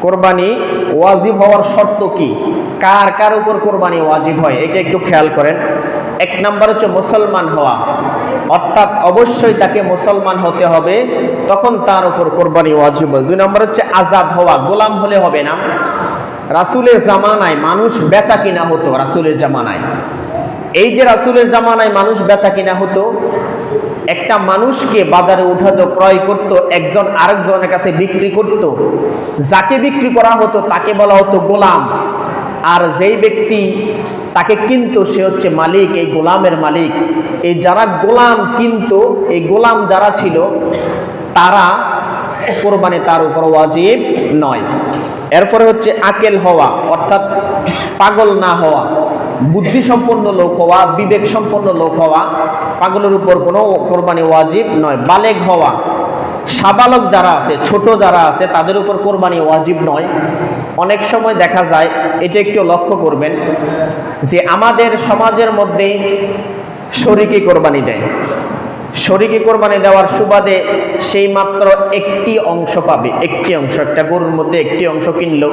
কোরবানি ওয়াজিব হওয়ার শর্ত কি? কার কার উপর কোরবানি ওয়াজিব হয়? এটা একটু খেয়াল করেন। এক নাম্বার হচ্ছে মুসলমান হওয়া। অর্থাৎ অবশ্যই তাকে মুসলমান হতে হবে, তখন তার উপর কোরবানি ওয়াজিব হয়। দুই নম্বর হচ্ছে আজাদ হওয়া, গোলাম হলে হবে না। রাসুলের জামানায় মানুষ বেচা কিনা হতো, রাসুলের জামানায়। এই যে রাসুলের জামানায় মানুষ বেচা কিনা হতো একটা মানুষকে বাজারে উঠাতো, ক্রয় করত, একজন আরেকজনের কাছে বিক্রি করত। যাকে বিক্রি করা হতো, তাকে বলা হতো গোলাম। আর যেই ব্যক্তি তাকে কিনতো, সে হচ্ছে মালিক, এই গোলামের মালিক। এই যারা গোলাম কিনতো, এই গোলাম যারা ছিল, তারা কোরবানি তার উপর ওয়াজিব নয়। এরপরে হচ্ছে আকেল হওয়া, অর্থাৎ পাগল না হওয়া। বুদ্ধি সম্পন্ন লোক হওয়া বিবেক সম্পন্ন লোক হওয়া পাগলের উপর কোনো কোরবানি ওয়াজিব নয়, বালেগ হওয়া। সাবালক যারা আছে, ছোট যারা আছে, তাদের উপর কোরবানি ওয়াজিব নয়। অনেক সময় দেখা যায়, এটা একটু লক্ষ্য করবেন, যে আমাদের সমাজের মধ্যেই শরিকি কোরবানি দেয়। শরিকি কোরবানি দেওয়ার সুবাদে সেই মাত্র একটি অংশ পাবে, একটি অংশ, একটা গরুর মধ্যে একটি অংশ কিনলো।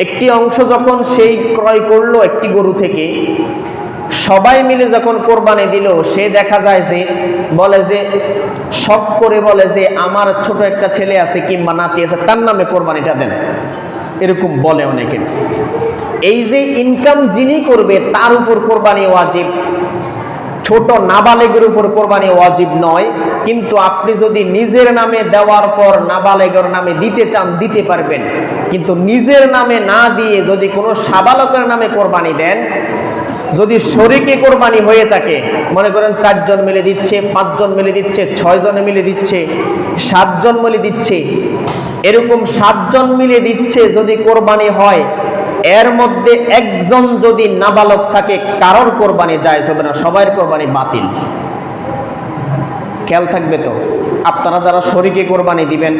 একটি অংশ যখন সেই ক্রয় করল একটি গরু থেকে, সবাই মিলে যখন কোরবানি দিল, সে দেখা যায় যে, বলে যে সব করে বলে যে, আমার ছোট একটা ছেলে আছে কিংবা নাতি আছে, তার নামে কোরবানিটা দেন। এরকম বলে অনেকে। এই যে ইনকাম যিনি করবে, তার উপর কোরবানি ওয়াজিব। ছোট নাবালেগের উপর কোরবানি ওয়াজিব নয়, কিন্তু আপনি যদি নিজের নামে দেওয়ার পর নাবালেগের নামে দিতে চান, দিতে পারবেন। কিন্তু নিজের নামে না দিয়ে যদি কোনো সাবালকের নামে কোরবানি দেন, যদি শরিকে কোরবানি হয়ে থাকে, মনে করেন চারজন মিলে দিচ্ছে, পাঁচজন মিলে দিচ্ছে, ছয়জনে মিলে দিচ্ছে, সাতজন মিলে দিচ্ছে, এরকম সাতজন মিলে দিচ্ছে যদি কোরবানি হয় এর মধ্যে একজন যদি নাবালক থাকে, কারোর কোরবানি যায় হবে না, সবাইয়ের কোরবানি বাতিল। খেয়াল থাকবে তো? আপনারা যারা শরীকে কোরবানি দিবেন,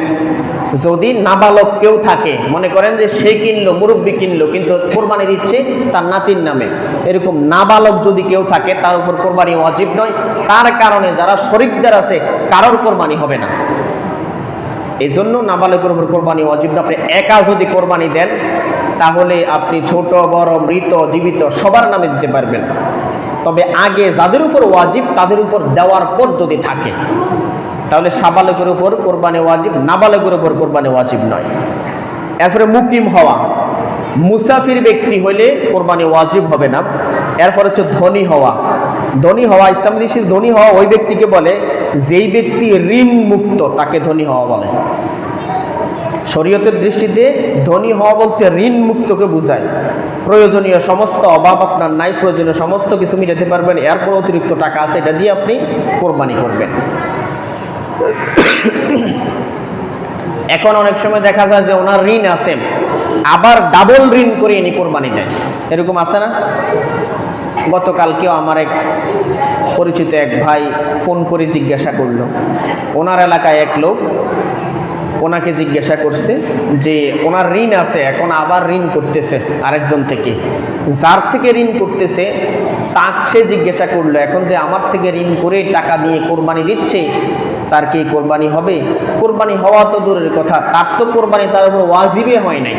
যদি নাবালক কেউ থাকে, মনে করেন যে সে কিনলো, মুরব্বী কিনলো, কিন্তু কোরবানি দিচ্ছে তার নাতির নামে। এরকম নাবালক যদি কেউ থাকে, তার উপর কোরবানি অজীব নয়। তার কারণে যারা শরিকদার আছে, কারোর কোরবানি হবে না। এই জন্য নাবালকের উপর কোরবানি অজীব আপনি একা যদি কোরবানি দেন তাহলে আপনি ছোট, বড়, মৃত, জীবিত সবার নামে দিতে পারবেন। তবে আগে যাদের উপর ওয়াজিব, তাদের উপর দেওয়ার যদি থাকে। তাহলে সাবালকের উপর কোরবানি ওয়াজিব, নাবালকের উপর কোরবানি ওয়াজিব নয়। এরপরে মুকিম হওয়া। মুসাফির ব্যক্তি হলে কোরবানি ওয়াজিব হবে না। এরপর হচ্ছে ধনী হওয়া। ধনী হওয়া, ইসলাম দেশের ধনী হওয়া ওই ব্যক্তিকে বলে, যেই ব্যক্তি ঋণ মুক্ত তাকে ধনী হওয়া বলে। শরীয়তের দৃষ্টিতে ধনী হওয়া বলতে ঋণ মুক্তকে বোঝায়। প্রয়োজনীয় সমস্ত অভাব আপনার নাই, প্রয়োজনীয় সমস্ত কিছু মিটাতে পারবেন এরপর অতিরিক্ত টাকা আছে, এটা দিয়ে আপনি কোরবানি করবেন। এখন অনেক সময় দেখা যায় যে ওনার ঋণ আছে, আবার ডাবল ঋণ করে এনে কোরবানি দেয় এরকম আছে না? গতকালকেও আমার এক পরিচিত এক ভাই ফোন করে জিজ্ঞাসা করল। ওনার এলাকায় এক লোক ওনাকে জিজ্ঞাসা করছে যে ওনার ঋণ আছে, এখন আবার ঋণ করতেছে আরেকজন থেকে। যার থেকে ঋণ করতেছে তার সে জিজ্ঞাসা করল, এখন যে আমার থেকে ঋণ করে টাকা দিয়ে কোরবানি দিচ্ছে, তার কি কোরবানি হবে? কোরবানি হওয়া তো দূরের কথা, তার তো কোরবানি তার উপর ওয়াজিবে হয় নাই।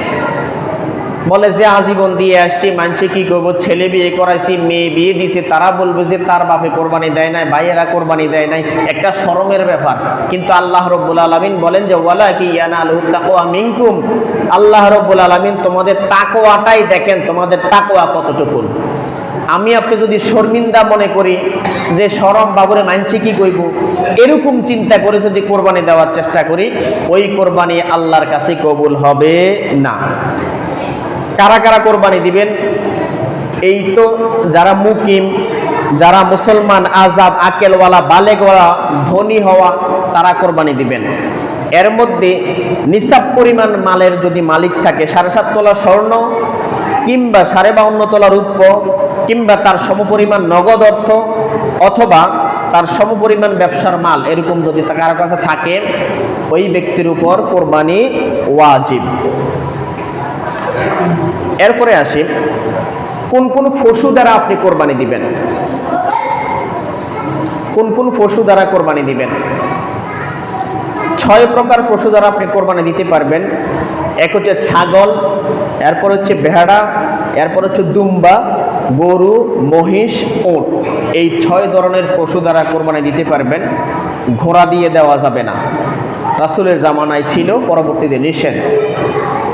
বলে, যে আজীবন দিয়ে আসছি মানুষে কি করব? ছেলে বিয়ে করাইছি, মেয়ে বিয়ে দিছে তারা বলবে যে তার বাপে কোরবানি দেয় নাই, ভাইয়েরা কোরবানি দেয় নাই। একটা শরমের ব্যাপার। কিন্তু আল্লাহ রব্বুল আলমিন বলেন যে ওয়ালা কি তাকোয়া মিনকুম। আল্লাহ রব্বুল আলমিন তোমাদের তাকোয়াটাই দেখেন, তোমাদের তাকোয়া কতটুকুন। আমি আপনি যদি শর্মিন্দা মনে করি, যে সরম বাবুরে মানছি কি কইব এরকম চিন্তা করে যদি কোরবানি দেওয়ার চেষ্টা করি, ওই কোরবানি আল্লাহর কাছে কবুল হবে না। কারা কারা কোরবানি দিবেন? এই তো যারা মুকিম, যারা মুসলমান, আজাদ, আকেলওয়ালা, বালেগওয়ালা, ধনী হওয়া, তারা কোরবানি দিবেন। এর মধ্যে নিসাব পরিমাণ মালের যদি মালিক থাকে, সাড়ে সাত তোলা স্বর্ণ কিংবা সাড়ে বাউন্ন তোলা রূপ্য কিংবা তার সমপরিমাণ নগদ অর্থ অথবা তার সমপরিমাণ ব্যবসার মাল, এরকম যদি কারও কাছে থাকে, ওই ব্যক্তির উপর কোরবানি ওয়াজিব। এরপরে আসি, কোন কোন পশু দ্বারা আপনি কোরবানি দিবেন? কোন কোন পশু দ্বারা কোরবানি দিবেন? ছয় প্রকার পশু দ্বারা আপনি কোরবানি দিতে পারবেন। এক হচ্ছে ছাগল, এরপর হচ্ছে ভেড়া, এরপর হচ্ছে দুম্বা, গরু, মহিষ ওট এই ছয় ধরনের পশু দ্বারা কোরবানি দিতে পারবেন। ঘোড়া দিয়ে দেওয়া যাবে না। রাসুলের জামানায় ছিল, পরবর্তীতে নিষেধ।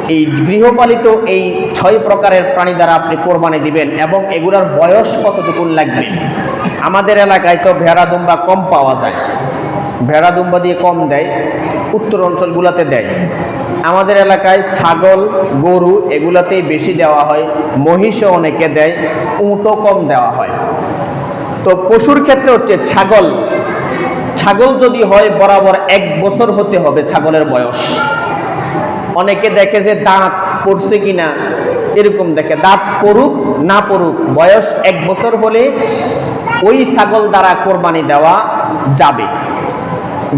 এই গৃহপালিত এই ছয় প্রকারের প্রাণী দ্বারা আপনি কোরবানি দিবেন এবং এগুলার বয়স কতটুকু লাগবে? আমাদের এলাকায় তো ভেড়া দুম্বা কম পাওয়া যায়। ভেড়া দুম্বা দিয়ে কম দেয়, উত্তর অঞ্চলগুলোতে দেয়। আমাদের এলাকায় ছাগল, গরু এগুলাতেই বেশি দেওয়া হয়, মহিষও অনেকে দেয়, উঁটও কম দেওয়া হয়। তো পশুর ক্ষেত্রে হচ্ছে ছাগল। ছাগল যদি হয় বরাবর এক বছর হতে হবে ছাগলের বয়স। অনেকে দেখে যে দাঁত পড়ছে কিনা, এরকম দেখে। দাঁত পড়ুক, না পড়ুক, বয়স এক বছর হলে ওই ছাগল দ্বারা কোরবানি দেওয়া যাবে।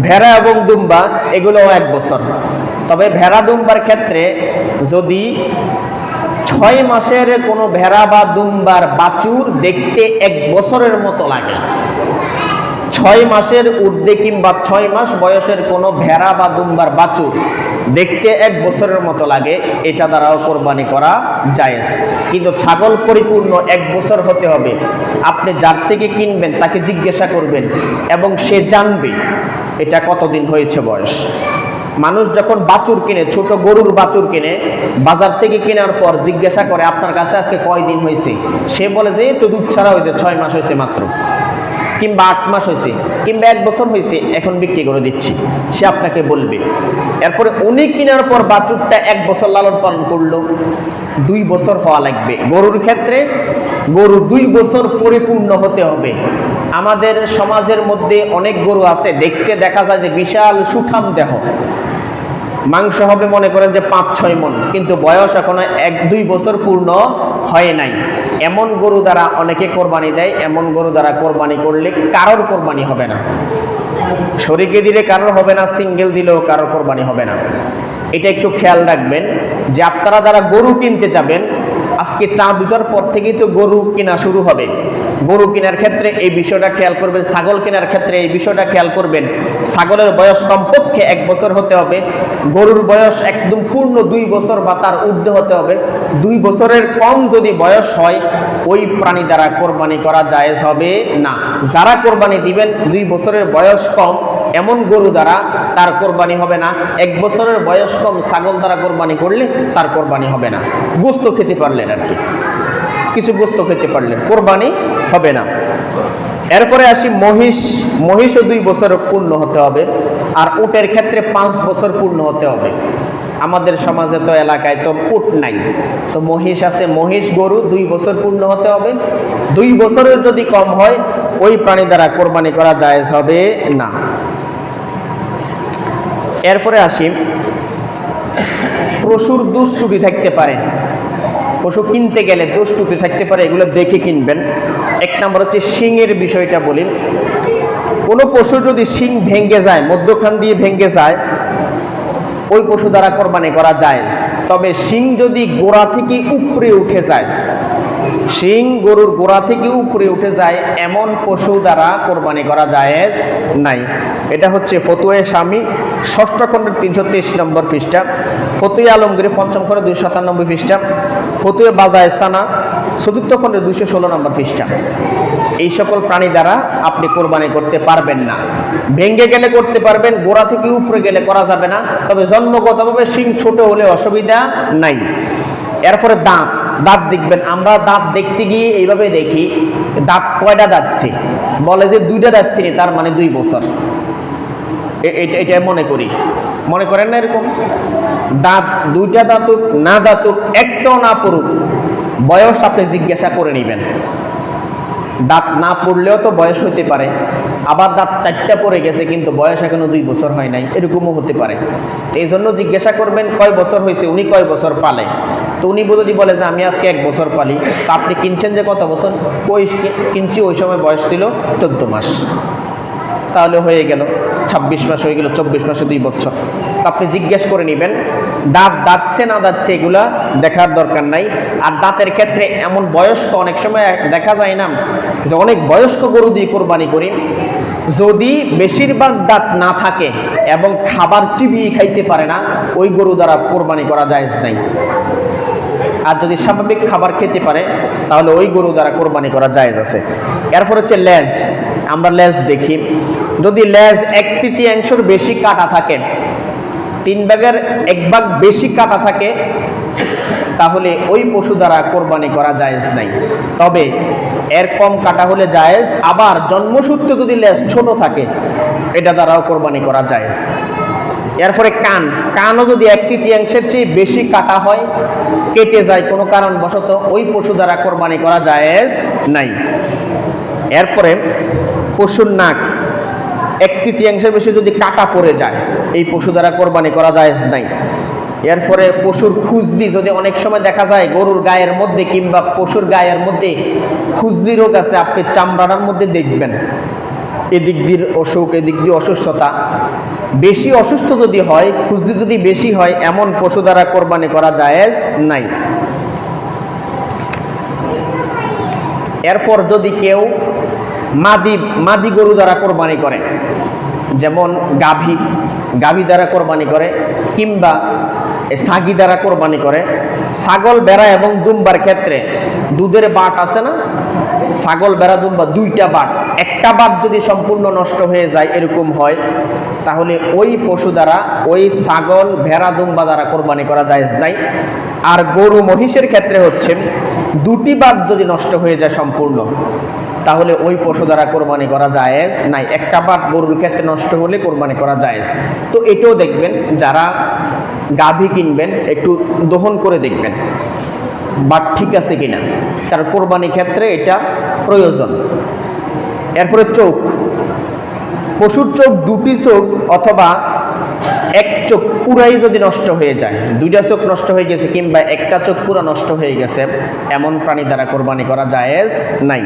ভেড়া এবং দুম্বা, এগুলোও এক বছর। তবে ভেড়া দুম্বার ক্ষেত্রে যদি ছয় মাসের কোনো ভেড়া বা দুম্বার বাছুর দেখতে এক বছরের মতো লাগে ছয় মাসের ঊর্ধ্বে কিংবা ছয় মাস বয়সের কোনো ভেড়া বা দুম্বার বাছুর দেখতে এক বছরের মতো লাগে, এটা দ্বারাও কোরবানি করা জায়েজ। কিন্তু ছাগল পরিপূর্ণ এক বছর হতে হবে। আপনি যার থেকে কিনবেন তাকে জিজ্ঞাসা করবেন এবং সে জানবে এটা কতদিন হয়েছে বয়স। মানুষ যখন বাছুর কিনে, ছোট গরুর বাছুর কিনে, বাজার থেকে কেনার পর জিজ্ঞাসা করে, আপনার কাছে আজকে কয় দিন হয়েছে? সে বলে যে তো দুধ ছাড়া হয়েছে, ছয় মাস হয়েছে মাত্র। কিংবা আট মাস হয়েছে, কিংবা এক বছর হয়েছে, এখন বিক্রি করে দিচ্ছি। সে আপনাকে বলবে। এরপরে উনি কেনার পর বাছুরটা এক বছর লালন পালন করল। দুই বছর হওয়া লাগবে। গরুর ক্ষেত্রে গরু দুই বছর পরিপূর্ণ হতে হবে। আমাদের সমাজের মধ্যে অনেক গরু আছে, দেখতে দেখা যায় যে বিশাল সুঠাম দেহ। মাংস হবে মনে করেন যে পাঁচ, ছয় মন, কিন্তু বয়স এখনও এক, দুই বছর পূর্ণ হয় নাই। এমন গরু দ্বারা অনেকে কোরবানি দেয়, এমন গরু দ্বারা কোরবানি করলে কারোর কোরবানি হবে না। শরীরকে দিলে কারোর হবে না, সিঙ্গেল দিলেও কারোর কোরবানি হবে না। এটা একটু খেয়াল রাখবেন যে আপনারা যারা গরু কিনতে যাবেন, আজকে চা দুটার পর থেকেই তো গরু কেনা শুরু হবে। গরু কেনার ক্ষেত্রে এই বিষয়টা খেয়াল করবেন, ছাগল কেনার ক্ষেত্রে এই বিষয়টা খেয়াল করবেন। ছাগলের বয়স কমপক্ষে এক বছর হতে হবে, গরুর বয়স একদম পূর্ণ দুই বছর বা তার ঊর্ধ্বে হতে হবে। দুই বছরের কম যদি বয়স হয়, ওই প্রাণী দ্বারা কোরবানি করা জায়েজ হবে না। যারা কোরবানি দিবেন, দুই বছরের বয়স কম, এমন গরু দ্বারা তার কোরবানি হবে না। এক বছরের বয়স কম ছাগল দ্বারা কোরবানি করলে তার কোরবানি হবে না। গোস্ত খেতে পারলেন আর কি। কিছু গোস্ত খেতে পারলেন কোরবানি হবে না। এরপরে আসি মহিষ। মহিষও দুই বছর পূর্ণ হতে হবে আর উটের ক্ষেত্রে পাঁচ বছর পূর্ণ হতে হবে। আমাদের সমাজে তো এলাকায় তো উট নাই। তো মহিষ আছে, মহিষ গরু দুই বছর পূর্ণ হতে হবে। দুই বছরের যদি কম হয়, ওই প্রাণী দ্বারা কোরবানি করা জায়েজ হবে না। এরপরে আসি, প্রচুর দুষ্টুটি থাকতে পারে। পশু কিনতে গেলে দুষ্টুটি থাকতে পারে, এগুলো দেখে কিনবেন। এক নম্বর হচ্ছে শিংয়ের বিষয়টা বলি। কোনো পশু যদি শিং ভেঙে যায়, মধ্যখান দিয়ে ভেঙে যায়, ওই পশু দ্বারা কোরবানি করা যায় তবে শিং যদি গোড়া থেকে উপরে উঠে যায়, শিং গরুর গোড়া থেকে উপরে উঠে যায়, এমন পশু দ্বারা কোরবানি করা জায়েজ নাই। এটা হচ্ছে ফতুয়ে স্বামী, ষষ্ঠ খণ্ডের তিনশো তেইশ নম্বর পৃষ্ঠা। ফতুয়ে আলমগীর পঞ্চম খণ্ডের দুইশো সাতানব্বই পৃষ্ঠা। ফতুয়ে বাজায় সানা চতুর্থ খণ্ডের দুইশো ষোলো নম্বর পৃষ্ঠা। এই সকল প্রাণী দ্বারা আপনি কোরবানি করতে পারবেন না। ভেঙ্গে গেলে করতে পারবেন, গোড়া থেকে উপরে গেলে করা যাবে না। তবে জন্মগতভাবে শিং ছোট হলে অসুবিধা নাই। এরপরে দাঁত দাঁত দেখবেন। আমরা দাঁত দেখতে গিয়ে এইভাবে দেখি, দাঁত কয়টা যাচ্ছে? বলে যে দুইটা যাচ্ছে তার মানে দুই বছর। এটা মনে করি। মনে করেন না এরকম? দাঁত, দুইটা দাঁতুক, না দাঁতুক, একটাও না পড়ুক, বয়স আপনি জিজ্ঞাসা করে নেবেন। দাঁত না পড়লেও তো বয়স হতে পারে। আবার দাঁত চারটা পড়ে গেছে, কিন্তু বয়স এখনও দুই বছর হয় নাই, এরকমও হতে পারে। এই জন্য জিজ্ঞাসা করবেন, কয় বছর হয়েছে, উনি কয় বছর পালে? তো উনি যদি বলে যে, আমি আজকে এক বছর পালি। তা আপনি কিনছেন যে কত বছর? ওই কি- কিনছি, ওই সময় বয়স ছিল চোদ্দ মাস। তাহলে হয়ে গেল ছাব্বিশ মাস, হয়ে গেল চব্বিশ মাসে দুই বছর। আপনি জিজ্ঞেস করে নেবেন, দাঁত দাঁতছে না দাঁতছে এগুলা দেখার দরকার নাই। আর দাঁতের ক্ষেত্রে এমন বয়স্ক অনেক সময় দেখা যায় না যে অনেক বয়স্ক গরু দিয়ে কোরবানি করি। যদি বেশিরভাগ দাঁত না থাকে এবং খাবার চিবিয়ে খাইতে পারে না, ওই গরু দ্বারা কোরবানি করা জায়েজ নাই। আর যদি স্বাভাবিক খাবার খেতে পারে, তাহলে ওই গরু দ্বারা কোরবানি করা জায়েজ আছে। এরপর হচ্ছে লেজ। আমরা লেজ দেখি। যদি লেজ এক তৃতীয়াংশের বেশি কাটা থাকে, তিন ভাগের এক ভাগ বেশি কাটা থাকে, তাহলে ওই পশু দ্বারা কোরবানি করা জায়েজ নাই। তবে এর কম কাটা হলে জায়েজ, আবার জন্মসূত্রে যদি লেজ ছোট থাকে, এটা দ্বারাও কোরবানি করা জায়েজ। এরপরে কান। কানও যদি এক তৃতীয়াংশের চেয়ে বেশি কাটা হয়, কেটে যায় কোনো কারণবশত, ওই পশু দ্বারা কোরবানি করা জায়েজ নাই। এরপরে পশুর নাক এক তৃতীয়াংশের বেশি যদি কাটা পড়ে যায়, এই পশু দ্বারা কোরবানি করা জায়েজ নাই। এরপরে পশুর খুজদি যদি অনেক সময় দেখা যায় গরুর গায়ের মধ্যে কিংবা পশুর গায়ের মধ্যে খুজদি রোগ আছে, আপনি চামড়ার মধ্যে দেখবেন। এদিক দিয়ে অসুখ, এদিক দিয়ে অসুস্থতা। বেশি অসুস্থ যদি হয় খুজদি যদি বেশি হয়, এমন পশু দ্বারা কোরবানি করা জায়েজ নাই। এরপর যদি কেউ মাদি মাদি গরু দ্বারা কোরবানি করে। যেমন গাভী গাভী দ্বারা কোরবানি করে, কিংবা সাগি দ্বারা কোরবানি করে। ছাগল বেড়া এবং দুম্বার ক্ষেত্রে দুধের বাট আছে না? ছাগল বেড়া দুম্বা দুইটা বাট। একটা বাট যদি সম্পূর্ণ নষ্ট হয়ে যায় এরকম হয়, তাহলে ওই পশু দ্বারা, ওই ছাগল, ভেড়া, দুম্বা দ্বারা কোরবানি করা যায় নাই। আর গরু মহিষের ক্ষেত্রে হচ্ছে, দুটি বাট যদি নষ্ট হয়ে যায় সম্পূর্ণ, তাহলে ওই পশু দ্বারা কোরবানি করা জায়েজ নাই। একটা বাট গরুর ক্ষেত্রে নষ্ট হলে কোরবানি করা জায়েজ। তো এটাও দেখবেন, যারা গাভী কিনবেন, একটু দহন করে দেখবেন, বাট ঠিক আছে কিনা। কারণ কোরবানি ক্ষেত্রে এটা প্রয়োজন। এরপরে চোখ। পশুর চোখ, দুটি চোখ অথবা এক চোখ পুরাই যদি নষ্ট হয়ে যায়, দুইটা চোখ নষ্ট হয়ে গেছে কিংবা একটা চোখ পুরা নষ্ট হয়ে গেছে, এমন প্রাণী দ্বারা কোরবানি করা যায় নাই।